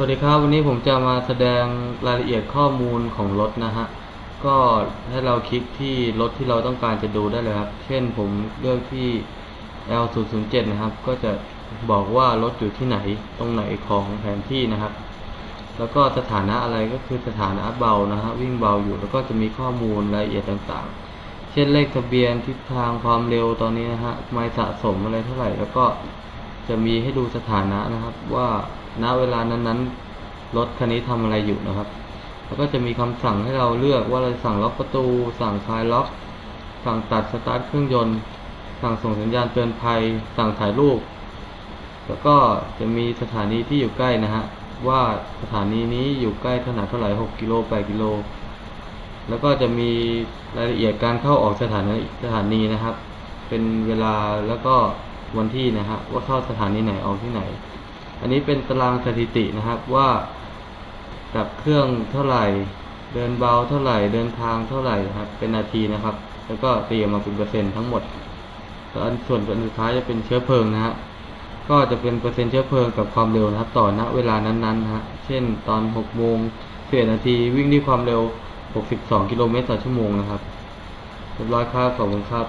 สวัสดีครับ วันนี้ผมจะมาแสดงรายละเอียดข้อมูลของรถนะฮะ ก็ให้เราคลิกที่รถที่เราต้องการจะดูได้เลยครับ เช่นผมเลือกที่ L007 นะครับ ก็จะบอกว่ารถอยู่ที่ไหน ตรงไหนของแผนที่นะครับ แล้วก็สถานะอะไรก็คือสถานะเบานะฮะวิ่งเบาอยู่ แล้วก็จะมีข้อมูลรายละเอียดต่างๆ เช่นเลขทะเบียนทิศทางความเร็วตอนนี้นะฮะไมล์สะสมอะไรเท่าไหร่ แล้วก็จะมีให้ดูสถานะนะครับว่า ณเวลานั้นๆรถคันนี้ทำอะไรอยู่นะครับ แล้วก็จะมีคำสั่งให้เราเลือกว่าเราจะสั่งล็อกประตู สั่งคลายล็อก สั่งตัดสตาร์ทเครื่องยนต์ สั่งส่งสัญญาณเตือนภัย สั่งถ่ายรูป แล้วก็จะมีสถานีที่อยู่ใกล้นะฮะว่าสถานีนี้อยู่ใกล้ขนาดเท่าไหร่6กิโล8กิโลแล้วก็จะมีรายละเอียดการเข้าออกสถานีสถานีนะครับ เป็นเวลาแล้วก็วันที่นะฮะว่าเข้าสถานีไหนออกที่ไหน อันนี้เป็นตารางสถิตินะครับว่าดับเครื่องเท่าไหร่ เดินเบาเท่าไหร่ เดินทางเท่าไหร่นะครับ เป็นนาทีนะครับ แล้วก็ตีออกมาเป็นเปอร์เซ็นต์ทั้งหมดแล้วอันส่วนสุดท้ายจะเป็นเชื้อเพลิงนะฮะ ก็จะเป็นเปอร์เซ็นต์เชื้อเพลิงกับความเร็วนะครับ ต่อณเวลานั้นๆนะฮะ เช่นตอน6โมง11นาทีวิ่งด้วยความเร็ว 62 กิโลเมตรต่อชั่วโมงนะครับเรียบร้อยครับขอบคุณครับ